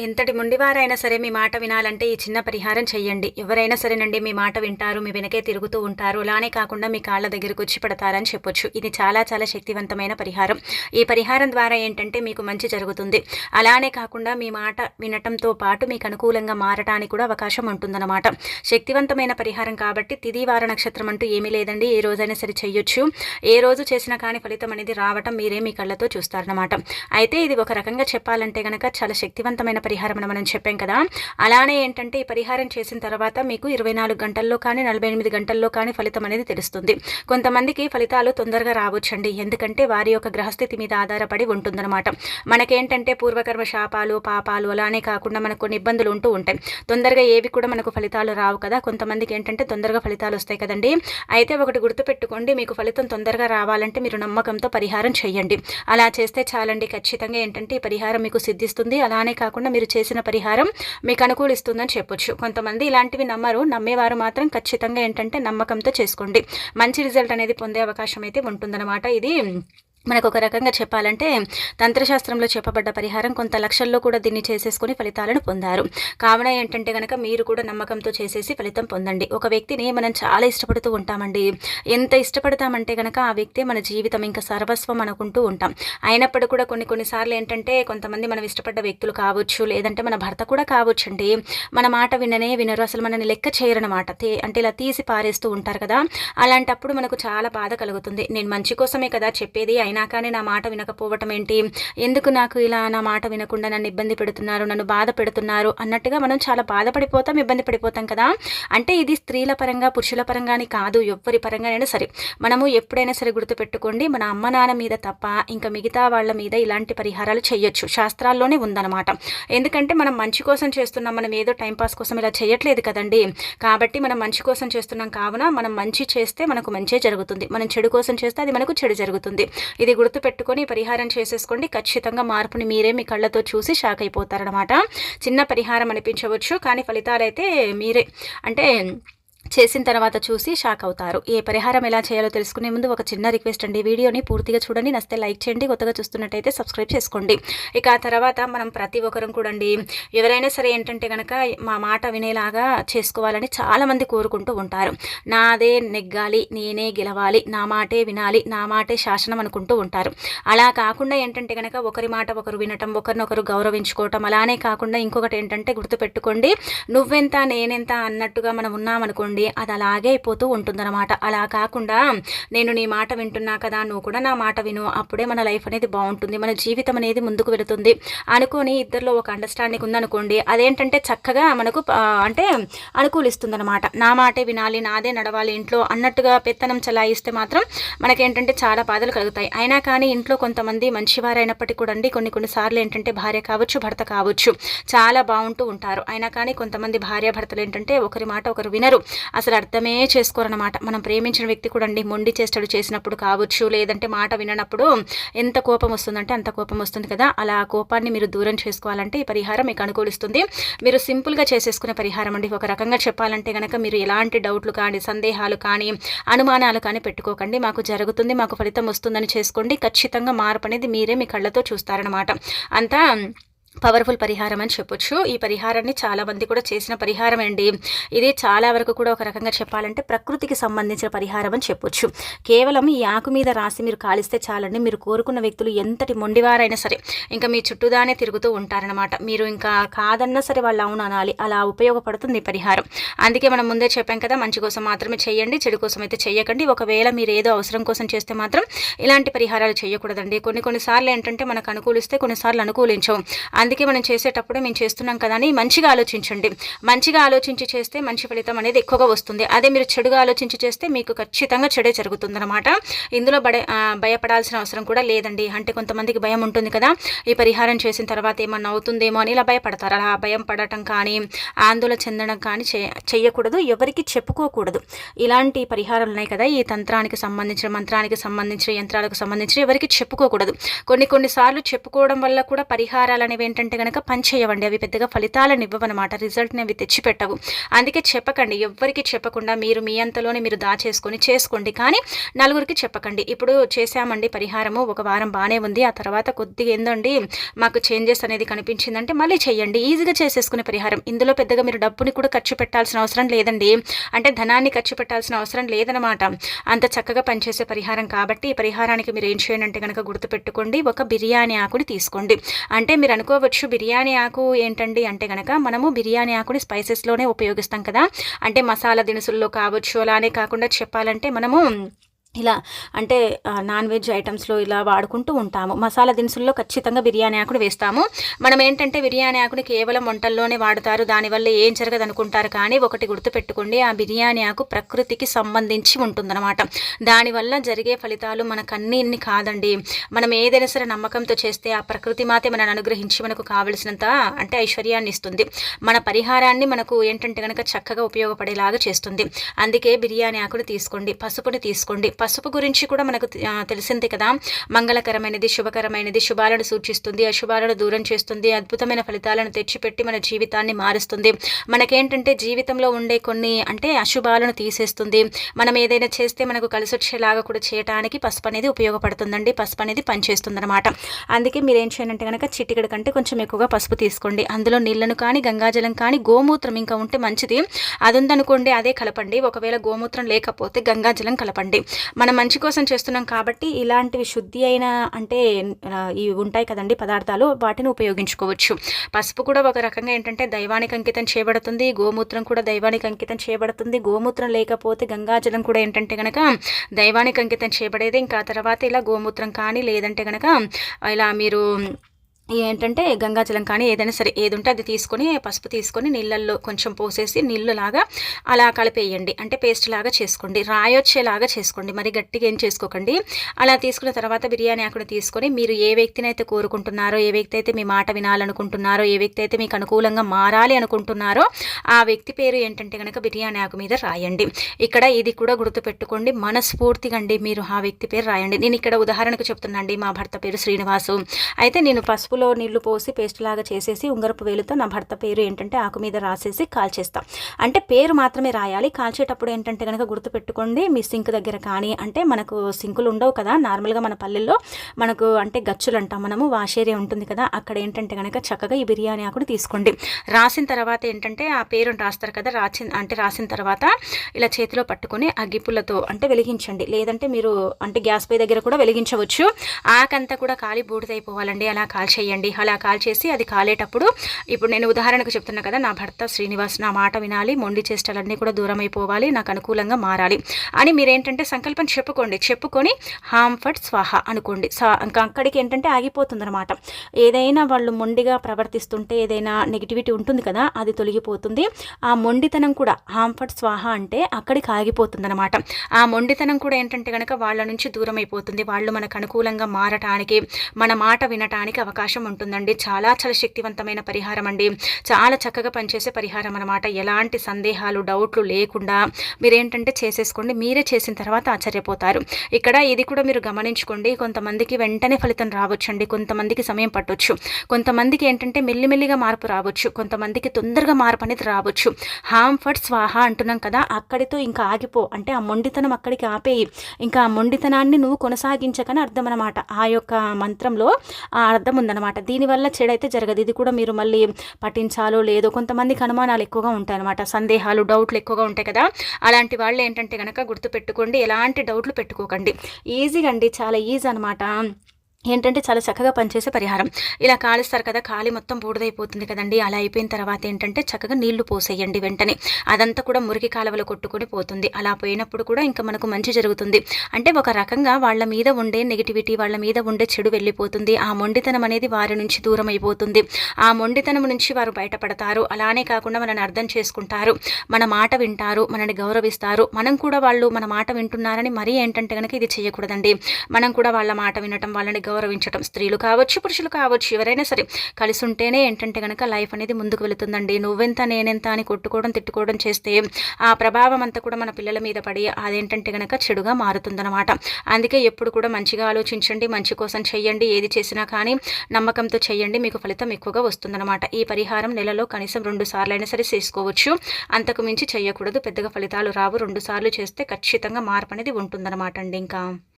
ఎంతటి మొండివారైనా సరే మీ మాట వినాలంటే ఈ చిన్న పరిహారం చెయ్యండి. ఎవరైనా సరేనండి మీ మాట వింటారు మీ వెనకే తిరుగుతూ ఉంటారు అలానే కాకుండా మీ కాళ్ళ దగ్గరకు వచ్చి పడతారని చెప్పొచ్చు. ఇది చాలా చాలా శక్తివంతమైన పరిహారం. ఈ పరిహారం ద్వారా ఏంటంటే మీకు మంచి జరుగుతుంది. అలానే కాకుండా మీ మాట వినటంతో పాటు మీకు అనుకూలంగా మారటానికి కూడా అవకాశం ఉంటుందన్నమాట. శక్తివంతమైన పరిహారం కాబట్టి తిదివార నక్షత్రం అంటూ ఏమీ లేదండి. ఏ రోజైనా సరే చెయ్యొచ్చు. ఏ రోజు చేసినా కానీ ఫలితం అనేది రావటం మీరే మీ కళ్ళతో చూస్తారన్నమాట. అయితే ఇది ఒక రకంగా చెప్పాలంటే కనుక చాలా శక్తివంతమైన పరిహారం అని మనం చెప్పాం కదా. అలానే ఏంటంటే ఈ పరిహారం చేసిన తర్వాత మీకు ఇరవై నాలుగు గంటల్లో కానీ నలభై ఎనిమిది గంటల్లో కానీ ఫలితం అనేది తెలుస్తుంది. కొంతమందికి ఫలితాలు తొందరగా రావచ్చండి. ఎందుకంటే వారి యొక్క గ్రహస్థితి మీద ఆధారపడి ఉంటుందన్నమాట. మనకేంటంటే పూర్వకర్మ శాపాలు పాపాలు అలానే కాకుండా మనకు కొన్ని ఇబ్బందులు ఉంటూ ఉంటాయి. తొందరగా ఏవి కూడా మనకు ఫలితాలు రావు కదా. కొంతమందికి ఏంటంటే తొందరగా ఫలితాలు వస్తాయి కదండి. అయితే ఒకటి గుర్తుపెట్టుకోండి మీకు ఫలితం తొందరగా రావాలంటే మీరు నమ్మకంతో పరిహారం చేయండి. అలా చేస్తే చాలండి. ఖచ్చితంగా ఏంటంటే ఈ పరిహారం మీకు సిద్ధిస్తుంది. అలానే కాకుండా మీరు చేసిన పరిహారం మీకు అనుకూలిస్తుందని చెప్పొచ్చు. కొంతమంది ఇలాంటివి నమ్మరు. నమ్మేవారు మాత్రం ఖచ్చితంగా ఏంటంటే నమ్మకంతో చేసుకోండి. మంచి రిజల్ట్ అనేది పొందే అవకాశం అయితే ఉంటుందన్నమాట. ఇది మనకు ఒక రకంగా చెప్పాలంటే తంత్రశాస్త్రంలో చెప్పబడ్డ పరిహారం కొంత లక్షల్లో కూడా దీన్ని చేసేసుకుని ఫలితాలను పొందారు. కావున ఏంటంటే కనుక మీరు కూడా నమ్మకంతో చేసేసి ఫలితం పొందండి. ఒక వ్యక్తిని మనం చాలా ఇష్టపడుతూ ఉంటామండి. ఎంత ఇష్టపడతామంటే కనుక ఆ వ్యక్తి మన జీవితం ఇంకా సర్వస్వం అనుకుంటూ ఉంటాం. అయినప్పుడు కూడా కొన్ని కొన్నిసార్లు ఏంటంటే కొంతమంది మనం ఇష్టపడ్డ వ్యక్తులు కావచ్చు లేదంటే మన భర్త కూడా కావచ్చు అండి మన మాట విననే వినరు అసలు మనని లెక్క చేయరనమాట అంటే ఇలా తీసి పారేస్తూ ఉంటారు కదా. అలాంటప్పుడు మనకు చాలా బాధ కలుగుతుంది. నేను మంచి కోసమే కదా చెప్పేది అయినా కానీ నా మాట వినకపోవటం ఏంటి? ఎందుకు నాకు ఇలా నా మాట వినకుండా నన్ను ఇబ్బంది పెడుతున్నారు నన్ను బాధ పెడుతున్నారు అన్నట్టుగా మనం చాలా బాధపడిపోతాం ఇబ్బంది పడిపోతాం కదా? అంటే ఇది స్త్రీల పరంగా పురుషుల పరంగాని కాదు ఎవ్వరి పరంగానైనా సరే. మనము ఎప్పుడైనా సరే గుర్తుపెట్టుకోండి మన అమ్మ నాన్న మీద తప్ప ఇంకా మిగతా వాళ్ళ మీద ఇలాంటి పరిహారాలు చేయొచ్చు. శాస్త్రాల్లోనే ఉందన్నమాట. ఎందుకంటే మనం మంచి కోసం చేస్తున్నాం మనం ఏదో టైంపాస్ కోసం ఇలా చేయట్లేదు కదండి. కాబట్టి మనం మంచి కోసం చేస్తున్నాం కావున మనం మంచి చేస్తే మనకు మంచి జరుగుతుంది. మనం చెడు కోసం చేస్తే అది మనకు చెడు జరుగుతుంది. ఇది గుర్తుపెట్టుకొని పరిహారం చేసేసుకోండి. ఖచ్చితంగా మార్పుని మీరే మీ కళ్ళతో చూసి షాక్ అయిపోతారనమాట చిన్న పరిహారం అనిపించవచ్చు కానీ ఫలితాలు అయితే మీరే. అంటే చేసిన తర్వాత చూసి షాక్ అవుతారు. ఏ పరిహారం ఎలా చేయాలో తెలుసుకునే ముందు ఒక చిన్న రిక్వెస్ట్ అండి. వీడియోని పూర్తిగా చూడండి. నస్తే లైక్ చేయండి. కొత్తగా చూస్తున్నట్టయితే సబ్స్క్రైబ్ చేసుకోండి. ఇక ఆ తర్వాత మనం ప్రతి ఒక్కరం కూడండి ఎవరైనా సరే ఏంటంటే కనుక మా మాట వినేలాగా చేసుకోవాలని చాలామంది కోరుకుంటూ ఉంటారు. నాదే నెగ్గాలి నేనే గెలవాలి నా మాటే వినాలి నా మాటే శాసనం అనుకుంటూ ఉంటారు. అలా కాకుండా ఏంటంటే కనుక ఒకరి మాట ఒకరు వినటం ఒకరినొకరు గౌరవించుకోవటం అలానే కాకుండా ఇంకొకటి ఏంటంటే గుర్తుపెట్టుకోండి. నువ్వెంత నేనెంత అన్నట్టుగా మనం ఉన్నామనుకోండి ఉండి అది అలాగే అయిపోతూ ఉంటుందన్నమాట. అలా కాకుండా నేను నీ మాట వింటున్నా కదా నువ్వు కూడా నా మాట విను. అప్పుడే మన లైఫ్ అనేది బాగుంటుంది మన జీవితం అనేది ముందుకు వెళుతుంది అనుకొని ఇద్దరిలో ఒక అండర్స్టాండింగ్ ఉందనుకోండి అదేంటంటే చక్కగా మనకు అంటే అనుకూలిస్తుంది అనమాట నా మాటే వినాలి నాదే నడవాలి ఇంట్లో అన్నట్టుగా పెత్తనం చలాయిస్తే మాత్రం మనకేంటంటే చాలా బాధలు కలుగుతాయి. అయినా కానీ ఇంట్లో కొంతమంది మంచివారైనప్పటికీ కూడా అండి కొన్ని కొన్నిసార్లు ఏంటంటే భార్య కావచ్చు భర్త కావచ్చు చాలా బాగుంటూ ఉంటారు. అయినా కానీ కొంతమంది భార్య భర్తలు ఏంటంటే ఒకరి మాట ఒకరు వినరు. అసలు అర్థమే చేసుకోరనమాట మనం ప్రేమించిన వ్యక్తి కూడా అండి మొండి చేష్టలు చేసినప్పుడు కావచ్చు లేదంటే మాట వినప్పుడు ఎంత కోపం వస్తుందంటే అంత కోపం వస్తుంది కదా. అలా కోపాన్ని మీరు దూరం చేసుకోవాలంటే ఈ పరిహారం మీకు అనుకూలిస్తుంది. మీరు సింపుల్గా చేసేసుకునే పరిహారం అండి. ఒక రకంగా చెప్పాలంటే కనుక మీరు ఎలాంటి డౌట్లు కానీ సందేహాలు కానీ అనుమానాలు కానీ పెట్టుకోకండి. మాకు జరుగుతుంది మాకు ఫలితం వస్తుందని చేసుకోండి. ఖచ్చితంగా మార్పు అనేది మీరే మీ కళ్ళతో చూస్తారనమాట అంతా పవర్ఫుల్ పరిహారం అని చెప్పొచ్చు. ఈ పరిహారాన్ని చాలా మంది కూడా చేసిన పరిహారం అండి. ఇది చాలా వరకు కూడా ఒక రకంగా చెప్పాలంటే ప్రకృతికి సంబంధించిన పరిహారం అని చెప్పొచ్చు. కేవలం ఈ ఆకు మీద రాసి మీరు కాలిస్తే చాలండి. మీరు కోరుకున్న వ్యక్తులు ఎంతటి మొండివారైనా సరే ఇంకా మీ చుట్టూదానే తిరుగుతూ ఉంటారనమాట మీరు ఇంకా కాదన్నా సరే వాళ్ళు అవును అనాలి. అలా ఉపయోగపడుతుంది ఈ పరిహారం. అందుకే మనం ముందే చెప్పాం కదా మంచి కోసం మాత్రమే చేయండి చెడు కోసం అయితే చేయకండి ఒకవేళ మీరు ఏదో అవసరం కోసం చేస్తే మాత్రం ఇలాంటి పరిహారాలు చేయకూడదండి. కొన్ని కొన్నిసార్లు ఏంటంటే మనకు అనుకూలిస్తే కొన్నిసార్లు అనుకూలించవు. అందుకే మనం చేసేటప్పుడు మేము చేస్తున్నాం కదా అని మంచిగా ఆలోచించండి. మంచిగా ఆలోచించి చేస్తే మంచి ఫలితం అనేది ఎక్కువగా వస్తుంది. అదే మీరు చెడుగా ఆలోచించి చేస్తే మీకు ఖచ్చితంగా చెడే జరుగుతుందన్నమాట. ఇందులో బడ భయపడాల్సిన అవసరం కూడా లేదండి. అంటే కొంతమందికి భయం ఉంటుంది కదా. ఈ పరిహారం చేసిన తర్వాత ఏమన్నా అవుతుందేమో అని ఇలా భయపడతారు. అలా భయం పడటం కానీ ఆందోళన చెందడం కానీ చేయకూడదు ఎవరికి చెప్పుకోకూడదు. ఇలాంటి పరిహారాలు ఉన్నాయి కదా. ఈ తంత్రానికి సంబంధించిన మంత్రానికి సంబంధించిన యంత్రాలకు సంబంధించిన ఎవరికి చెప్పుకోకూడదు. కొన్ని కొన్నిసార్లు చెప్పుకోవడం వల్ల కూడా పరిహారాలు అనేవి ఏంటంటే కనుక పనిచేయవండి అవి పెద్దగా ఫలితాలను ఇవ్వవన్నమాట రిజల్ట్ని అవి తెచ్చిపెట్టవు. అందుకే చెప్పకండి ఎవ్వరికి చెప్పకుండా మీరు మీ అంతలోనే మీరు దాచేసుకొని చేసుకోండి. కానీ నలుగురికి చెప్పకండి. ఇప్పుడు చేశామండి పరిహారము ఒక వారం బాగానే ఉంది. ఆ తర్వాత కొద్దిగా ఏందండి మాకు చేంజెస్ అనేది కనిపించిందంటే మళ్ళీ చేయండి. ఈజీగా చేసేసుకునే పరిహారం. ఇందులో పెద్దగా మీరు డబ్బుని కూడా ఖర్చు పెట్టాల్సిన అవసరం లేదండి. అంటే ధనాన్ని ఖర్చు పెట్టాల్సిన అవసరం లేదనమాట అంత చక్కగా పనిచేసే పరిహారం కాబట్టి ఈ పరిహారానికి మీరు ఏం చేయండి అంటే కనుక గుర్తుపెట్టుకోండి. ఒక బిర్యానీ ఆకుని తీసుకోండి. అంటే మీరు అనుకో అనుకోవచ్చు బిర్యానీ ఆకు ఏంటండి అంటే కనుక మనము బిర్యానీ ఆకుని స్పైసెస్లోనే ఉపయోగిస్తాం కదా. అంటే మసాలా దినుసుల్లో కావచ్చు అలానే కాకుండా చెప్పాలంటే మనము ఇలా అంటే నాన్ వెజ్ ఐటమ్స్లో ఇలా వాడుకుంటూ ఉంటాము. మసాలా దినుసుల్లో ఖచ్చితంగా బిర్యానీ ఆకుడు వేస్తాము. మనం ఏంటంటే బిర్యానీ ఆకుని కేవలం వంటల్లోనే వాడతారు. దానివల్ల ఏం జరగదు అనుకుంటారు. కానీ ఒకటి గుర్తుపెట్టుకోండి ఆ బిర్యానీ ఆకు ప్రకృతికి సంబంధించి ఉంటుందన్నమాట. దానివల్ల జరిగే ఫలితాలు మనకు అన్ని కాదండి. మనం ఏదైనా సరే నమ్మకంతో చేస్తే ఆ ప్రకృతి మాతే మనని అనుగ్రహించి మనకు కావలసినంత అంటే ఐశ్వర్యాన్ని ఇస్తుంది. మన పరిహారాన్ని మనకు ఏంటంటే కనుక చక్కగా ఉపయోగపడేలాగా చేస్తుంది. అందుకే బిర్యానీ ఆకుని తీసుకోండి పసుపుని తీసుకోండి పసుపు గురించి కూడా మనకు తెలిసింది కదా. మంగళకరమైనది శుభకరమైనది శుభాలను సూచిస్తుంది అశుభాలను దూరం చేస్తుంది అద్భుతమైన ఫలితాలను తెచ్చిపెట్టి మన జీవితాన్ని మారుస్తుంది. మనకేంటంటే జీవితంలో ఉండే కొన్ని అంటే అశుభాలను తీసేస్తుంది. మనం ఏదైనా చేస్తే మనకు కలిసి వచ్చేలాగా కూడా చేయడానికి పసుపు అనేది ఉపయోగపడుతుందండి. పసుపు అనేది పనిచేస్తుంది అనమాట అందుకే మీరు ఏం చేయాలంటే కనుక చిటికడ కంటే కొంచెం ఎక్కువగా పసుపు తీసుకోండి. అందులో నీళ్ళను కానీ గంగాజలం కానీ గోమూత్రం ఇంకా ఉంటే మంచిది. అది ఉందనుకోండి అదే కలపండి. ఒకవేళ గోమూత్రం లేకపోతే గంగాజలం కలపండి. మనం మంచి కోసం చేస్తున్నాం కాబట్టి ఇలాంటివి శుద్ధి అయిన అంటే ఇవి ఉంటాయి కదండి పదార్థాలు వాటిని ఉపయోగించుకోవచ్చు. పసుపు కూడా ఒక రకంగా ఏంటంటే దైవానికి అంకితం చేయబడుతుంది గోమూత్రం కూడా దైవానికి అంకితం చేయబడుతుంది గోమూత్రం లేకపోతే గంగాజలం కూడా ఏంటంటే కనుక దైవానికి అంకితం చేయబడేది. ఇంకా తర్వాత ఇలా గోమూత్రం కానీ లేదంటే కనుక ఇలా మీరు ఏంటంటే గంగాజలం కానీ ఏదైనా సరే ఏది ఉంటే అది తీసుకొని పసుపు తీసుకొని నీళ్ళల్లో కొంచెం పోసేసి నీళ్ళలాగా అలా కలిపేయండి. అంటే పేస్ట్ లాగా చేసుకోండి. రాయొచ్చేలాగా చేసుకోండి. మరి గట్టిగా ఏం చేసుకోకండి. అలా తీసుకున్న తర్వాత బిర్యానీ ఆకును తీసుకొని మీరు ఏ వ్యక్తిని అయితే కోరుకుంటున్నారో ఏ వ్యక్తి అయితే మీ మాట వినాలనుకుంటున్నారో ఏ వ్యక్తి అయితే మీకు అనుకూలంగా మారాలి అనుకుంటున్నారో ఆ వ్యక్తి పేరు ఏంటంటే కనుక బిర్యానీ ఆకు మీద రాయండి. ఇక్కడ ఇది కూడా గుర్తుపెట్టుకోండి. మనస్ఫూర్తిగా అండి మీరు ఆ వ్యక్తి పేరు రాయండి. నేను ఇక్కడ ఉదాహరణకు చెప్తున్నాండి మా భర్త పేరు శ్రీనివాసు. అయితే నేను పసుపులో పసుపులో నీళ్ళు పోసి పేస్ట్ లాగా చేసేసి ఉంగరపు వేలుతో నా భర్త పేరు ఏంటంటే ఆకు మీద రాసేసి కాల్చేస్తాం. అంటే పేరు మాత్రమే రాయాలి. కాల్చేటప్పుడు ఏంటంటే కనుక గుర్తుపెట్టుకోండి మీ సింక్ దగ్గర కానీ అంటే మనకు సింకులు ఉండవు కదా. నార్మల్గా మన పల్లెల్లో మనకు అంటే గచ్చులు అంటాం మనము వాషేరియా ఉంటుంది కదా. అక్కడ ఏంటంటే కనుక చక్కగా ఈ బిర్యానీ ఆకుడు తీసుకోండి. రాసిన తర్వాత ఏంటంటే ఆ పేరుని రాస్తారు కదా. రాసిన అంటే రాసిన తర్వాత ఇలా చేతిలో పట్టుకొని అగ్గిపుల్లతో అంటే వెలిగించండి. లేదంటే మీరు అంటే గ్యాస్ పై దగ్గర కూడా వెలిగించవచ్చు. ఆకంతా కూడా కాలి బూడిదైపోవాలండి. అలా కాల్చేయండి చేయండి. అలా కాల్ చేసి అది కాలేటప్పుడు ఇప్పుడు నేను ఉదాహరణకు చెప్తున్నా కదా నా భర్త శ్రీనివాస్ నా మాట వినాలి మొండి చేష్టలన్నీ కూడా దూరం అయిపోవాలి నాకు అనుకూలంగా మారాలి అని మీరేంటంటే సంకల్పం చెప్పుకోండి. చెప్పుకొని హామ్ఫర్ట్ స్వాహ అనుకోండి. ఇంకా అక్కడికి ఏంటంటే ఆగిపోతుందన్నమాట. ఏదైనా వాళ్ళు మొండిగా ప్రవర్తిస్తుంటే ఏదైనా నెగిటివిటీ ఉంటుంది కదా అది తొలగిపోతుంది. ఆ మొండితనం కూడా హామ్ఫర్ట్ స్వాహ అంటే అక్కడికి ఆగిపోతుందన్నమాట. ఆ మొండితనం కూడా ఏంటంటే కనుక వాళ్ళ నుంచి దూరం అయిపోతుంది వాళ్ళు మనకు అనుకూలంగా మారటానికి మన మాట వినటానికి అవకాశం అవకాశం ఉంటుందండి. చాలా చాలా శక్తివంతమైన పరిహారం అండి. చాలా చక్కగా పనిచేసే పరిహారం అనమాట ఎలాంటి సందేహాలు డౌట్లు లేకుండా మీరేంటంటే చేసేసుకోండి. మీరే చేసిన తర్వాత ఆశ్చర్యపోతారు. ఇక్కడ ఇది కూడా మీరు గమనించుకోండి. కొంతమందికి వెంటనే ఫలితం రావచ్చండి. కొంతమందికి సమయం పట్టవచ్చు కొంతమందికి ఏంటంటే మెల్లిమెల్లిగా మార్పు రావచ్చు. కొంతమందికి తొందరగా మార్పు అనేది రావచ్చు. హామ్ ఫర్ స్వాహ అంటున్నాం కదా అక్కడితో ఇంకా ఆగిపో. అంటే ఆ మొండితనం అక్కడికి ఆపేయి. ఇంకా ఆ మొండితనాన్ని నువ్వు కొనసాగించకని అర్థం అనమాట ఆ యొక్క మంత్రంలో ఆ అర్థం ఉందన్నమాట. అనమాట దీనివల్ల చెడైతే జరగదు. ఇది కూడా మీరు మళ్ళీ పఠించాలో లేదో కొంతమందికి అనుమానాలు ఎక్కువగా ఉంటాయి అనమాట సందేహాలు డౌట్లు ఎక్కువగా ఉంటాయి కదా. అలాంటి వాళ్ళు ఏంటంటే కనుక గుర్తుపెట్టుకోండి. ఎలాంటి డౌట్లు పెట్టుకోకండి. ఈజీగా అండి. చాలా ఈజీ అనమాట ఏంటంటే చాలా చక్కగా పనిచేసే పరిహారం. ఇలా కాలుస్తారు కదా ఖాళీ మొత్తం బూడిదైపోతుంది కదండి. అలా అయిపోయిన తర్వాత ఏంటంటే చక్కగా నీళ్ళు పోసేయండి వెంటనే. అదంతా కూడా మురికి కాలువలు కొట్టుకొని పోతుంది. అలా పోయినప్పుడు కూడా ఇంకా మనకు మంచి జరుగుతుంది. అంటే ఒక రకంగా వాళ్ళ మీద ఉండే నెగిటివిటీ వాళ్ళ మీద ఉండే చెడు వెళ్ళిపోతుంది. ఆ మొండితనం అనేది వారి నుంచి దూరం అయిపోతుంది ఆ మొండితనం నుంచి వారు బయటపడతారు. అలానే కాకుండా మనని అర్థం చేసుకుంటారు. మన మాట వింటారు. మనని గౌరవిస్తారు. మనం కూడా వాళ్ళు మన మాట వింటున్నారని మరీ ఏంటంటే కనుక ఇది చేయకూడదండి. మనం కూడా వాళ్ళ మాట వినటం వాళ్ళని గౌరవించటం స్త్రీలు కావచ్చు పురుషులు కావచ్చు ఎవరైనా సరే కలిసి ఉంటేనే ఏంటంటే కనుక లైఫ్ అనేది ముందుకు వెళుతుందండి. నువ్వెంత నేనెంత అని కొట్టుకోవడం తిట్టుకోవడం చేస్తే ఆ ప్రభావం అంతా కూడా మన పిల్లల మీద పడి అదేంటంటే కనుక చెడుగా మారుతుందన్నమాట. అందుకే ఎప్పుడు కూడా మంచిగా ఆలోచించండి మంచి కోసం చెయ్యండి ఏది చేసినా కానీ నమ్మకంతో చెయ్యండి మీకు ఫలితం ఎక్కువగా వస్తుందన్నమాట. ఈ పరిహారం నెలలో కనీసం రెండు సార్లు అయినా సరే చేసుకోవచ్చు. అంతకు మించి చేయకూడదు పెద్దగా ఫలితాలు రావు. రెండు సార్లు చేస్తే ఖచ్చితంగా మార్పు అనేది ఉంటుందన్నమాట అండి ఇంకా.